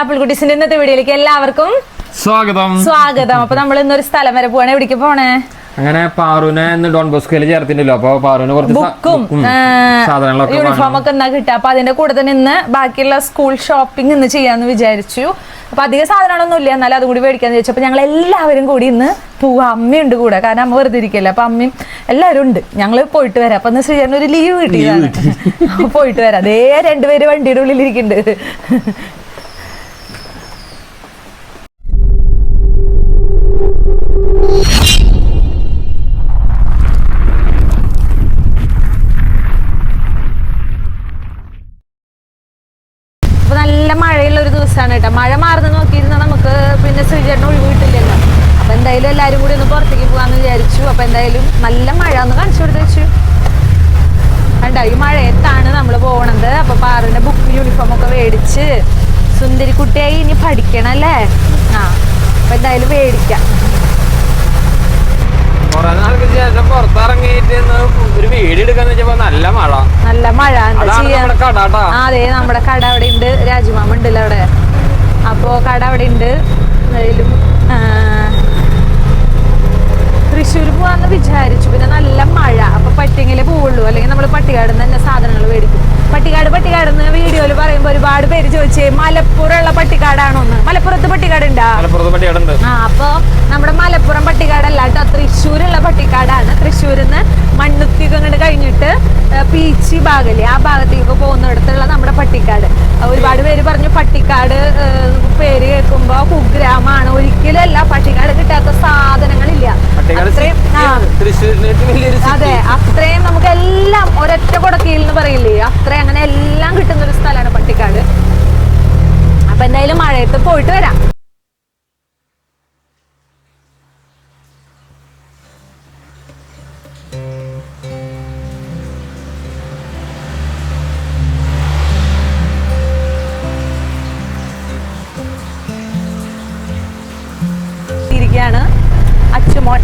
Apple കുട്ടീസിന്റെ ഇന്നത്തെ വീഡിയോയിലേക്ക് എല്ലാവർക്കും സ്വാഗതം. സ്വാഗതം. അപ്പൊ നമ്മൾ ഇന്നൊരു സ്ഥലം വരെ പോവാണ്. എവിടേക്ക് പോണേ? അങ്ങനെ ഇന്ന് ഡോൺ ബോസ്കോയിൽ ചേർത്തിണ്ടല്ലോ അപ്പൊ പാറുവിന് കുറച്ച് ബുക്കും യൂണിഫോം ഒക്കെ എന്നാ കിട്ടുക. അപ്പൊ അതിന്റെ കൂടെ തന്നെ ഇന്ന് ബാക്കിയുള്ള സ്കൂൾ ഷോപ്പിംഗ് ഇന്ന് ചെയ്യാന്ന് വിചാരിച്ചു. അപ്പൊ അധികം സാധനങ്ങളൊന്നും ഇല്ല. എന്നാലും അതും കൂടി മേടിക്കാന്ന് ചോദിച്ചു അപ്പൊ ഞങ്ങൾ എല്ലാവരും കൂടി ഇന്ന് പോവാ അമ്മയുണ്ട് കൂടെ. കാരണം അമ്മ വെറുതെ ഇരിക്കല്ലേ. അപ്പൊ അമ്മയും എല്ലാവരും ഉണ്ട്. ഞങ്ങൾ പോയിട്ട് വരാം. അപ്പൊ ശ്രീചരണ ഒരു ലീവ് കിട്ടിയതാണ്. പോയിട്ട് വരാം. അതേ രണ്ടുപേര് വണ്ടിയുടെ ഉള്ളിൽ ഇരിക്കുന്നുണ്ട്. ദിവസമാണ് കേട്ടോ. മഴ മാറുന്ന നോക്കിയിരുന്ന നമുക്ക് പിന്നെ ശ്രീചേട്ടൻ ഒഴി വീട്ടില്ലല്ലോ അപ്പൊ എന്തായാലും എല്ലാരും കൂടി ഒന്ന് പുറത്തേക്ക് പോകാന്ന് വിചാരിച്ചു. അപ്പൊ എന്തായാലും നല്ല മഴ ഒന്ന് കാണിച്ചു കൊടുത്ത് വെച്ചു. കണ്ട ഈ മഴയത്താണ് നമ്മൾ പോണത്. അപ്പൊ പാറിന്റെ ബുക്ക് യൂണിഫോം ഒക്കെ മേടിച്ച് സുന്ദരി കുട്ടിയായി ഇനി പഠിക്കണം അല്ലേ? ആ അപ്പൊ എന്തായാലും മേടിക്കാം. നല്ല മഴ. നല്ല മഴ. അതെ നമ്മുടെ കട അവിടെ ഉണ്ട് രാജുമാമ ഉണ്ടല്ലോ അവിടെ. ഉണ്ട്. എന്തായാലും തൃശ്ശൂർ പോവാന്ന് വിചാരിച്ചു. പിന്നെ നല്ല മഴ. അപ്പൊ പറ്റിയെങ്കിലേ പോവുള്ളൂ. അല്ലെങ്കിൽ നമ്മൾ പട്ടികാട് തന്നെ സാധനങ്ങൾ മേടിക്കും. പട്ടിക്കാട് പട്ടിക്കാട് എന്ന് വീഡിയോയിൽ പറയുമ്പോൾ ഒരുപാട് പേര് ചോദിച്ചേ മലപ്പുറമുള്ള പട്ടിക്കാടാണോന്ന്? മലപ്പുറത്ത് പട്ടിക്കാട് ഉണ്ടാ മലപ്പുറത്ത് പട്ടികടുണ്ട്. ആ അപ്പൊ നമ്മുടെ മലപ്പുറം പട്ടിക്കാടല്ല കേട്ടോ തൃശ്ശൂരുള്ള പട്ടിക്കാടാണ് തൃശ്ശൂരിൽ നിന്ന് മണ്ണുത്തിക്ക് അങ്ങോട്ട് കഴിഞ്ഞിട്ട് പീച്ചി ഭാഗല്ലേ ആ ഭാഗത്തേക്ക് പോകുന്നിടത്തുള്ള നമ്മുടെ പട്ടിക്കാട്. ഒരുപാട് പേര് പറഞ്ഞു പട്ടിക്കാട് പേര് കേൾക്കുമ്പോ കുഗ്രാമാണ്. ഒരിക്കലും അല്ല പട്ടിക്കാട് കിട്ടാത്ത സാധനങ്ങളില്ല. അത്രയും. അതെ അത്രയും നമുക്ക് എല്ലാം ഒരൊറ്റ കൊടക്കയിൽ എന്ന് പറയില്ലേ അത്രയും അങ്ങനെ എല്ലാം കിട്ടുന്ന ഒരു സ്ഥലമാണ് പട്ടിക്കാട്. അപ്പൊ എന്തായാലും മഴയത്ത് പോയിട്ട് വരാം.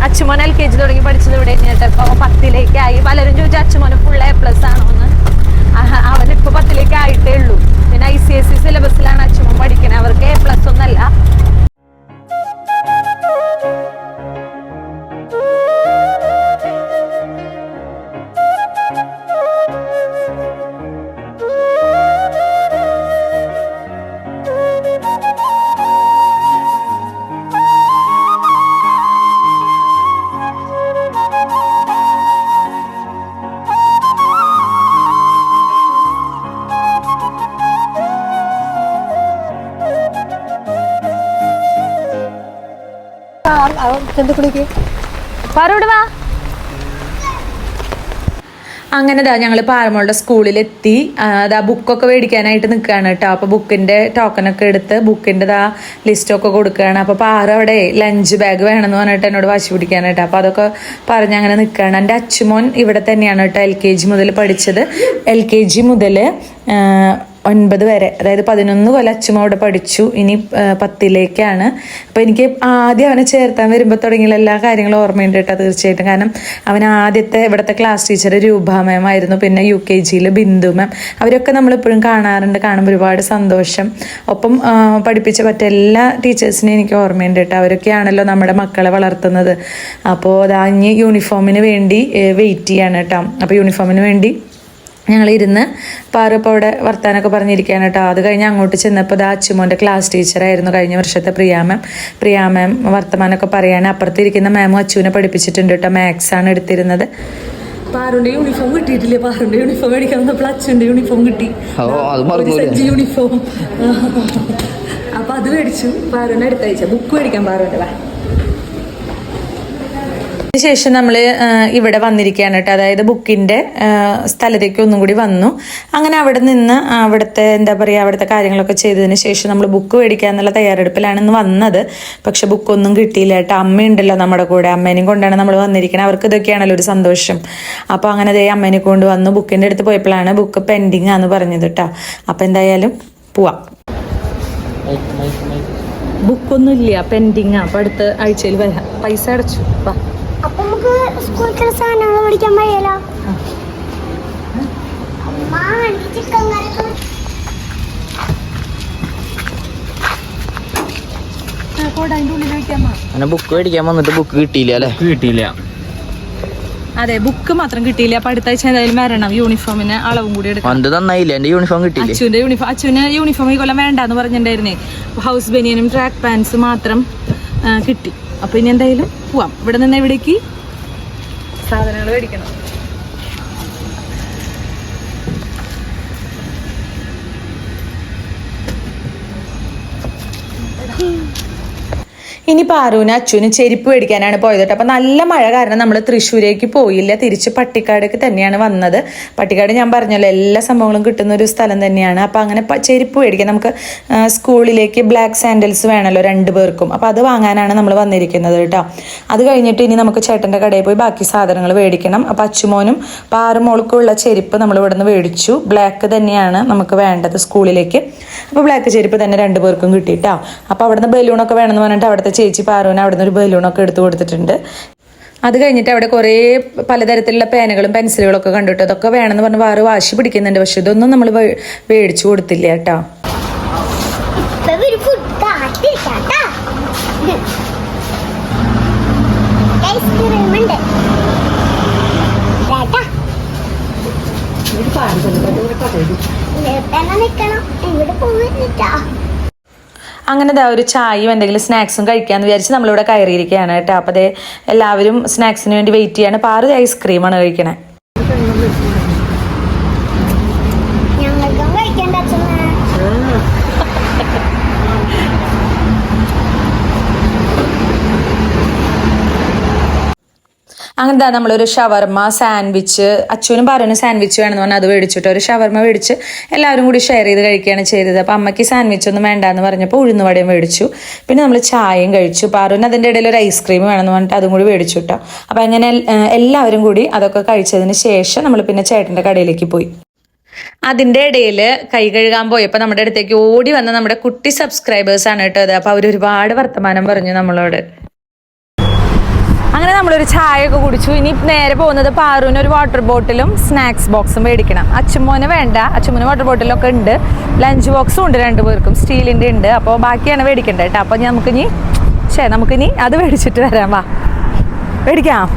അച്ചുമോൻ എൽ കെ ജി തുടങ്ങി പഠിച്ചത് ഇവിടെ കഴിഞ്ഞിട്ട് ഇപ്പൊ പത്തിലേക്കായി. പലരും ചോദിച്ചു അച്ചുമോന് ഫുൾ എ പ്ലസ് ആണോ എന്ന് അവൻ ഇപ്പൊ പത്തിലേക്ക് ആയിട്ടേ ഉള്ളൂ. പിന്നെ ഐ സി എസ് സി സിലബസിലാണ് അച്ചുമോൻ പഠിക്കുന്നത് അവർക്ക് എ പ്ലസ് വാ. അങ്ങനെ ദാ ഞങ്ങൾ പാറമോളുടെ സ്കൂളിലെത്തി. ദാ ബുക്കൊക്കെ മേടിക്കാനായിട്ട് നിൽക്കുകയാണ് കേട്ടോ. അപ്പോൾ ബുക്കിന്റെ ടോക്കനൊക്കെ എടുത്ത് ബുക്കിന്റെ ദാ ലിസ്റ്റൊക്കെ കൊടുക്കുകയാണ് അപ്പോൾ പാറ അവിടെ ലഞ്ച് ബാഗ് വേണമെന്ന് പറഞ്ഞിട്ട് എന്നോട് വാശി പിടിക്കാനായിട്ട് അപ്പോൾ അതൊക്കെ പറഞ്ഞ് അങ്ങനെ നിൽക്കുകയാണ് എന്റെ അച്ചുമോൻ ഇവിടെ തന്നെയാണ് കേട്ടോ എൽ കെ ജി മുതൽ പഠിച്ചത്. എൽ കെ ജി മുതൽ ഒൻപത് വരെ അതായത് പതിനൊന്ന് കൊല്ലം അച്ഛമ്മ അവിടെ പഠിച്ചു. ഇനി പത്തിലേക്കാണ്. അപ്പോൾ എനിക്ക് ആദ്യം അവനെ ചേർത്താൻ വരുമ്പോൾ തുടങ്ങിയ എല്ലാ കാര്യങ്ങളും ഓർമ്മയുണ്ട് കേട്ടോ തീർച്ചയായിട്ടും. കാരണം അവൻ ആദ്യത്തെ ഇവിടുത്തെ ക്ലാസ് ടീച്ചർ രൂപ മാം ആയിരുന്നു. പിന്നെ യു കെ ജിയിൽ ബിന്ദു മാം അവരൊക്കെ നമ്മളിപ്പോഴും കാണാറുണ്ട് കാണുമ്പോൾ ഒരുപാട് സന്തോഷം. ഒപ്പം പഠിപ്പിച്ച മറ്റെല്ലാ ടീച്ചേഴ്സിനെയും എനിക്ക് ഓർമ്മയുണ്ട് കേട്ടോ. അവരൊക്കെയാണല്ലോ നമ്മുടെ മക്കളെ വളർത്തുന്നത്. അപ്പോൾ അതാ ഇനി യൂണിഫോമിന് വേണ്ടി വെയിറ്റ് ചെയ്യാണ് കേട്ടോ. അപ്പോൾ യൂണിഫോമിന് വേണ്ടി ഞങ്ങൾ ഇരുന്ന് പാറപ്പോൾ അവിടെ വർത്താനൊക്കെ പറഞ്ഞിരിക്കുകയാണ് കേട്ടോ. അത് കഴിഞ്ഞ് അങ്ങോട്ട് ചെന്നപ്പോൾ ദാ അച്ചുമോന്റെ ക്ലാസ് ടീച്ചറായിരുന്നു കഴിഞ്ഞ വർഷത്തെ പ്രിയ മാം പ്രിയ മാം വർത്തമാനമൊക്കെ പറയാണ്. അപ്പുറത്തിരിക്കുന്ന മാമും അച്ചുവിനെ പഠിപ്പിച്ചിട്ടുണ്ട് കേട്ടോ. മാത്സ് ആണ് എടുത്തിരുന്നത്. പാറുന്റെ യൂണിഫോം കിട്ടിയിട്ടില്ലേ? പാറുന്റെ യൂണിഫോം മേടിക്കാൻ വന്നപ്പോൾ അച്ഛന്റെ യൂണിഫോം കിട്ടി. ഓ, അത് മറന്നു ഒരു സജ്ജി യൂണിഫോം അപ്പോൾ അത് മേടിച്ചു. പാറുടെ അടുത്തയച്ച. ബുക്ക് മേടിക്കാൻ പാറുണ്ട് വാ ശേഷം നമ്മൾ ഇവിടെ വന്നിരിക്കുകയാണ് കേട്ടോ. അതായത് ബുക്കിന്റെ സ്ഥലത്തേക്ക് ഒന്നും കൂടി വന്നു. അങ്ങനെ അവിടെ നിന്ന് അവിടുത്തെ എന്താ പറയുക അവിടുത്തെ കാര്യങ്ങളൊക്കെ ചെയ്തതിന് ശേഷം നമ്മൾ ബുക്ക് മേടിക്കുക എന്നുള്ള തയ്യാറെടുപ്പിലാണ് ഇന്ന് വന്നത്. പക്ഷെ ബുക്കൊന്നും കിട്ടിയില്ല കേട്ടോ. അമ്മയുണ്ടല്ലോ നമ്മുടെ കൂടെ. അമ്മേനെയും കൊണ്ടാണ് നമ്മൾ വന്നിരിക്കുന്നത് അവർക്ക് ഇതൊക്കെയാണല്ലോ ഒരു സന്തോഷം. അപ്പോൾ അങ്ങനെ അതേ അമ്മേനെ കൊണ്ട് വന്നു. ബുക്കിന്റെ അടുത്ത് പോയപ്പോഴാണ് ബുക്ക് പെൻഡിങ് ആന്ന് പറഞ്ഞത് കേട്ടോ. അപ്പോൾ എന്തായാലും പോവാം. ബുക്കൊന്നുമില്ല. പെൻഡിങ് അപ്പോൾ അടുത്ത ആഴ്ചയിൽ വരാം. പൈസ അടച്ചു. വാ. സ്കൂളിൽ സാധനങ്ങൾ പഠിക്കാൻ കഴിയല്ലോ അങ്ങനെ ബുക്ക് മേടിക്കാൻ വന്നിട്ട് ബുക്ക് കിട്ടിയില്ല അല്ലേ? കിട്ടിയില്ല. അതെ ബുക്ക് മാത്രം കിട്ടിയില്ല. അപ്പൊ അടുത്ത ആഴ്ച എന്തായാലും വരണം യൂണിഫോമിന് അളവും കൂടി എടുക്കാം നന്നായില്ല? എന്റെ യൂണിഫോം കിട്ടിയില്ലേ? അച്ഛന്റെ യൂണിഫോം അച്ഛന് യൂണിഫോം ഈ കൊല്ലം വേണ്ടെന്ന് പറഞ്ഞിട്ടുണ്ടായിരുന്നേ. ഹൗസ് ബനിയനും ട്രാക്ക് പാൻസ് മാത്രം കിട്ടി. അപ്പൊ ഇനി എന്തായാലും പോവാം. ഇവിടെ നിന്ന് എവിടേക്ക്? മേടിക്കണം. ഇനി പാറുവിന് അച്ഛനും ചെരുപ്പ് മേടിക്കാനാണ് പോയത് കേട്ടോ. അപ്പം നല്ല മഴ കാരണം നമ്മൾ തൃശ്ശൂരേക്ക് പോയില്ല. തിരിച്ച് പട്ടിക്കാടേക്ക് തന്നെയാണ് വന്നത്. പട്ടിക്കാട് ഞാൻ പറഞ്ഞല്ലോ എല്ലാ സംഭവങ്ങളും കിട്ടുന്ന ഒരു സ്ഥലം തന്നെയാണ്. അപ്പം അങ്ങനെ ചെരുപ്പ് മേടിക്കാൻ നമുക്ക് സ്കൂളിലേക്ക് ബ്ലാക്ക് സാൻഡൽസ് വേണമല്ലോ രണ്ട് പേർക്കും. അപ്പം അത് വാങ്ങാനാണ് നമ്മൾ വന്നിരിക്കുന്നത് കേട്ടോ. അത് കഴിഞ്ഞിട്ട് ഇനി നമുക്ക് ചേട്ടന്റെ കടയിൽ പോയി ബാക്കി സാധനങ്ങൾ മേടിക്കണം. അപ്പം അച്ചുമോനും പാറുമോൾക്കുള്ള ചെരുപ്പ് നമ്മൾ ഇവിടെ നിന്ന് മേടിച്ചു. ബ്ലാക്ക് തന്നെയാണ് നമുക്ക് വേണ്ടത് സ്കൂളിലേക്ക്. അപ്പോൾ ബ്ലാക്ക് ചെരുപ്പ് തന്നെ രണ്ട് പേർക്കും കിട്ടിയിട്ടോ അപ്പോൾ അവിടുന്ന് ബലൂണൊക്കെ വേണമെന്ന് പറഞ്ഞിട്ട് അവിടുത്തെ ചേച്ചി പാറുവിന് നിന്ന് ഒരു ബലൂണൊക്കെ എടുത്തു കൊടുത്തിട്ടുണ്ട്. അത് കഴിഞ്ഞിട്ട് അവിടെ കുറേ പലതരത്തിലുള്ള പേനകളും പെൻസിലുകളും ഒക്കെ കണ്ടിട്ട് അതൊക്കെ വേണമെന്ന് പറഞ്ഞ് വേറെ വാശി പിടിക്കുന്നുണ്ട്. പക്ഷെ ഇതൊന്നും നമ്മൾ മേടിച്ചു കൊടുത്തില്ല കേട്ടോ. ഇവിടെ പോവില്ല അങ്ങനെ ദാ ഒരു ചായയും എന്തെങ്കിലും സ്നാക്സും കഴിക്കാന്ന് വിചാരിച്ച് നമ്മളിവിടെ കയറിയിരിക്കുകയാണ് കേട്ടോ. അപ്പോൾ അതേ എല്ലാവരും സ്നാക്സിന് വേണ്ടി വെയിറ്റ് ചെയ്യാണ്. പാറു ഐസ്ക്രീമാണ് കഴിക്കണേ. അങ്ങനത്തെ നമ്മളൊരു ഷവർമ സാൻഡ്വിച്ച് അച്ഛനും പറഞ്ഞു സാൻഡ്വിച്ച് വേണമെന്ന് പറഞ്ഞാൽ അത് മേടിച്ചിട്ട് ഒരു ഷവർമ മേടിച്ച് എല്ലാവരും കൂടി ഷെയർ ചെയ്ത് കഴിക്കുകയാണ് ചെയ്തത്. അപ്പം അമ്മയ്ക്ക് സാൻഡ്വിച്ച് ഒന്നും വേണ്ട എന്ന് പറഞ്ഞപ്പോൾ ഉഴുന്നുവടയും മേടിച്ചു. പിന്നെ നമ്മൾ ചായയും കഴിച്ചു. പാറുവിന് അതിന്റെ ഇടയിൽ ഒരു ഐസ്ക്രീം വേണമെന്ന് പറഞ്ഞിട്ട് അതും കൂടി മേടിച്ചു കേട്ടോ അപ്പം അങ്ങനെ എല്ലാവരും കൂടി അതൊക്കെ കഴിച്ചതിന് ശേഷം നമ്മൾ പിന്നെ ചേട്ടന്റെ കടയിലേക്ക് പോയി. അതിന്റെ ഇടയിൽ കൈ കഴുകാൻ പോയപ്പോൾ നമ്മുടെ അടുത്തേക്ക് ഓടി വന്ന നമ്മുടെ കുട്ടി സബ്സ്ക്രൈബേഴ്സാണ് കേട്ടോ അത് അപ്പോൾ അവർ ഒരുപാട് വർത്തമാനം പറഞ്ഞു നമ്മളോട്. അങ്ങനെ നമ്മളൊരു ചായ ഒക്കെ കുടിച്ചു. ഇനി നേരെ പോകുന്നത് പാറുവിന് ഒരു വാട്ടർ ബോട്ടിലും സ്നാക്സ് ബോക്സും മേടിക്കണം. അച്ചുമോന് വേണ്ട. അച്ചുമോന് വാട്ടർ ബോട്ടിലൊക്കെ ഉണ്ട്. ലഞ്ച് ബോക്സും ഉണ്ട് രണ്ടു പേർക്കും. സ്റ്റീലിന്റെ ഉണ്ട്. അപ്പോൾ ബാക്കിയാണ് മേടിക്കേണ്ടത് കേട്ടോ. അപ്പോൾ നമുക്കിനി ശേ നമുക്കിനി അത് മേടിച്ചിട്ട് വരാം. വാ. മേടിക്കാം.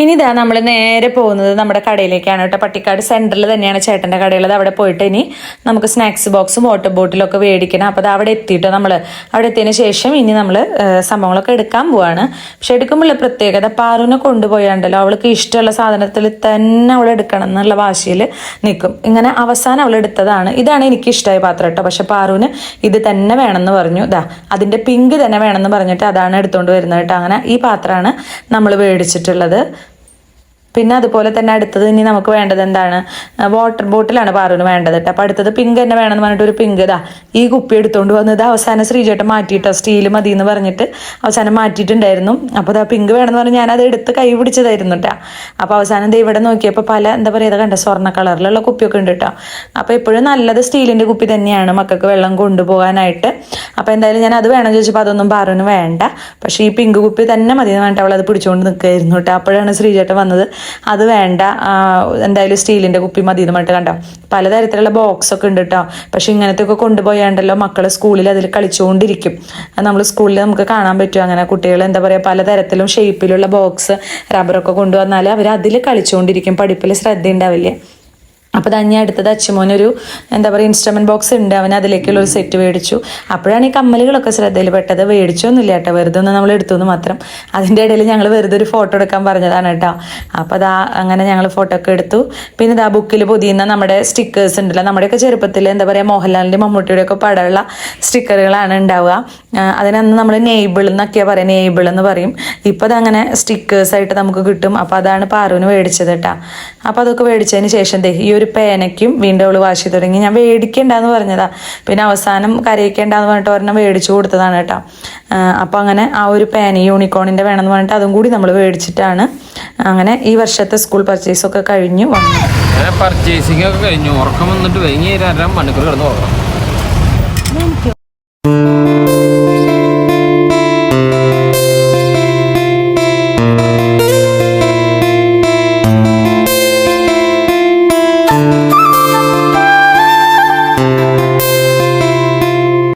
ഇനി ഇതാ നമ്മൾ നേരെ പോകുന്നത് നമ്മുടെ കടയിലേക്കാണ് കേട്ടോ. പട്ടിക്കാട് സെന്ററിൽ തന്നെയാണ് ചേട്ടന്റെ കടയുള്ളത്. അവിടെ പോയിട്ട് ഇനി നമുക്ക് സ്നാക്സ് ബോക്സും വാട്ടർ ബോട്ടിലും ഒക്കെ മേടിക്കണം. അപ്പോൾ അത് അവിടെ എത്തിയിട്ടോ നമ്മൾ അവിടെ എത്തിയതിന് ശേഷം ഇനി നമ്മൾ സംഭവങ്ങളൊക്കെ എടുക്കാൻ പോവാണ്. പക്ഷെ എടുക്കുമ്പോഴുള്ള പ്രത്യേകത പാറുവിനെ കൊണ്ടുപോയാണ്ടല്ലോ. അവൾക്ക് ഇഷ്ടമുള്ള സാധനത്തിൽ തന്നെ അവൾ എടുക്കണം എന്നുള്ള വാശിയിൽ നിൽക്കും. ഇങ്ങനെ അവസാനം അവൾ എടുത്തതാണ്. ഇതാണ് എനിക്ക് ഇഷ്ടമായ പാത്രം കേട്ടോ. പക്ഷെ പാറുവിന് ഇത് തന്നെ വേണമെന്ന് പറഞ്ഞു. ഇതാ അതിന്റെ പിങ്ക് തന്നെ വേണമെന്ന് പറഞ്ഞിട്ട് അതാണ് എടുത്തുകൊണ്ട് വരുന്നത് കേട്ടോ. അങ്ങനെ ഈ പാത്രമാണ് നമ്മൾ മേടിച്ചിട്ടുള്ളത്. പിന്നെ അതുപോലെ തന്നെ അടുത്തത് ഇനി നമുക്ക് വേണ്ടത് എന്താണ്? വാട്ടർ ബോട്ടിലാണ് പാറുവിന് വേണ്ടത് കേട്ടോ. അടുത്തത് പിങ്ക് തന്നെ വേണമെന്ന് പറഞ്ഞിട്ട് ഒരു പിങ്ക് ഇതാ. ഈ കുപ്പി എടുത്തുകൊണ്ട് വന്നത് അവസാനം ശ്രീചേട്ടൻ മാറ്റിയിട്ടോ? സ്റ്റീൽ മതി എന്ന് പറഞ്ഞിട്ട് അവസാനം മാറ്റിയിട്ടുണ്ടായിരുന്നു. അപ്പോൾ ഇതാ പിങ്ക് വേണമെന്ന് പറഞ്ഞ് ഞാനത് എടുത്ത് കൈ പിടിച്ചതായിരുന്നു കേട്ടോ. അപ്പോൾ അവസാനം ദേ ഇവിടെ നോക്കിയപ്പോൾ പല എന്താ പറയുക കണ്ട? സ്വർണ കളറിലുള്ള കുപ്പിയൊക്കെ ഉണ്ട് കേട്ടോ. അപ്പോൾ എപ്പോഴും നല്ലത് സ്റ്റീലിന്റെ കുപ്പി തന്നെയാണ് മക്കൾക്ക് വെള്ളം കൊണ്ടുപോകാനായിട്ട്. അപ്പോൾ എന്തായാലും ഞാൻ അത് വേണം ചോദിച്ചപ്പോൾ അതൊന്നും പാറുവിന് വേണ്ട. പക്ഷേ ഈ പിങ്ക് കുപ്പി തന്നെ മതി അവൾ അത് പിടിച്ചുകൊണ്ട് നിൽക്കുകയായിരുന്നു കേട്ടോ. അപ്പോഴാണ് ശ്രീചേട്ടൻ വന്നത്. അത് വേണ്ട. എന്തായാലും സ്റ്റീലിന്റെ കുപ്പി മതി എന്ന് പറഞ്ഞിട്ട് കണ്ടോ. പലതരത്തിലുള്ള ബോക്സ് ഒക്കെ ഉണ്ട് കേട്ടോ. പക്ഷെ ഇങ്ങനത്തെ ഒക്കെ കൊണ്ടുപോയാണ്ടല്ലോ മക്കൾ സ്കൂളിൽ അതിൽ കളിച്ചുകൊണ്ടിരിക്കും. നമ്മൾ സ്കൂളിൽ നമുക്ക് കാണാൻ പറ്റും. അങ്ങനെ കുട്ടികൾ എന്താ പറയുക പലതരത്തിലും ഷേപ്പിലുള്ള ബോക്സ് റബ്ബറൊക്കെ കൊണ്ടുവന്നാൽ അവർ അതിൽ കളിച്ചുകൊണ്ടിരിക്കും. പഠിപ്പിൽ ശ്രദ്ധ ഉണ്ടാവില്ല അപ്പോൾ തന്നെ അടുത്തത് അച്ഛമോനൊരു എന്താ പറയുക ഇൻസ്ട്രുമെന്റ് ബോക്സ് ഉണ്ട്. അവൻ അതിലേക്കുള്ള ഒരു സെറ്റ് മേടിച്ചു. അപ്പോഴാണ് ഈ കമ്മലുകളൊക്കെ ശ്രദ്ധയിൽ പെട്ടത്. മേടിച്ചൊന്നുമില്ല കേട്ടോ. വെറുതെ ഒന്ന് നമ്മൾ എടുത്തു എന്ന് മാത്രം. അതിന്റെ ഇടയിൽ ഞങ്ങൾ വെറുതെ ഒരു ഫോട്ടോ എടുക്കാൻ പറഞ്ഞതാണ് കേട്ടോ. അപ്പോൾ അതാ അങ്ങനെ ഞങ്ങൾ ഫോട്ടോ ഒക്കെ എടുത്തു. പിന്നെ ഇതാ ബുക്കിൽ പൊതിയുന്ന നമ്മുടെ സ്റ്റിക്കേഴ്സ് ഉണ്ടല്ലോ. നമ്മുടെയൊക്കെ ചെറുപ്പത്തിൽ എന്താ പറയുക മോഹൻലാലിന്റെ മമ്മൂട്ടിയുടെ ഒക്കെ പടമുള്ള സ്റ്റിക്കറുകളാണ് ഉണ്ടാവുക. അതിനന്ന് നമ്മൾ നെയ്ബിൾ എന്നൊക്കെയാണ് പറയുക നെയ്ബിൾ എന്ന് പറയും. ഇപ്പോൾ അതങ്ങനെ സ്റ്റിക്കേഴ്സായിട്ട് നമുക്ക് കിട്ടും. അപ്പോൾ അതാണ് പാറുവിന് മേടിച്ചത് കേട്ടോ. അപ്പോൾ അതൊക്കെ മേടിച്ചതിന് ശേഷം ഈ ഒരു പേനയ്ക്കും വീണ്ടും അവൾ വാശി തുടങ്ങി. ഞാൻ മേടിക്കണ്ടെന്ന് പറഞ്ഞതാ. പിന്നെ അവസാനം കരയിക്കേണ്ടെന്ന് പറഞ്ഞിട്ട് ഒരെണ്ണം മേടിച്ചു കൊടുത്തതാണ് കേട്ടോ. അപ്പോൾ അങ്ങനെ ആ ഒരു പേന യൂണിക്കോണിന്റെ വേണമെന്ന് പറഞ്ഞിട്ട് അതും കൂടി നമ്മൾ മേടിച്ചിട്ടാണ് അങ്ങനെ ഈ വർഷത്തെ സ്കൂൾ പർച്ചേസൊക്കെ കഴിഞ്ഞു വന്നു. പർച്ചേസിംഗ് ഒക്കെ കഴിഞ്ഞു. ഉറക്കം വന്നിട്ട് വൈകി അര മണിക്കൂർ കിടന്ന്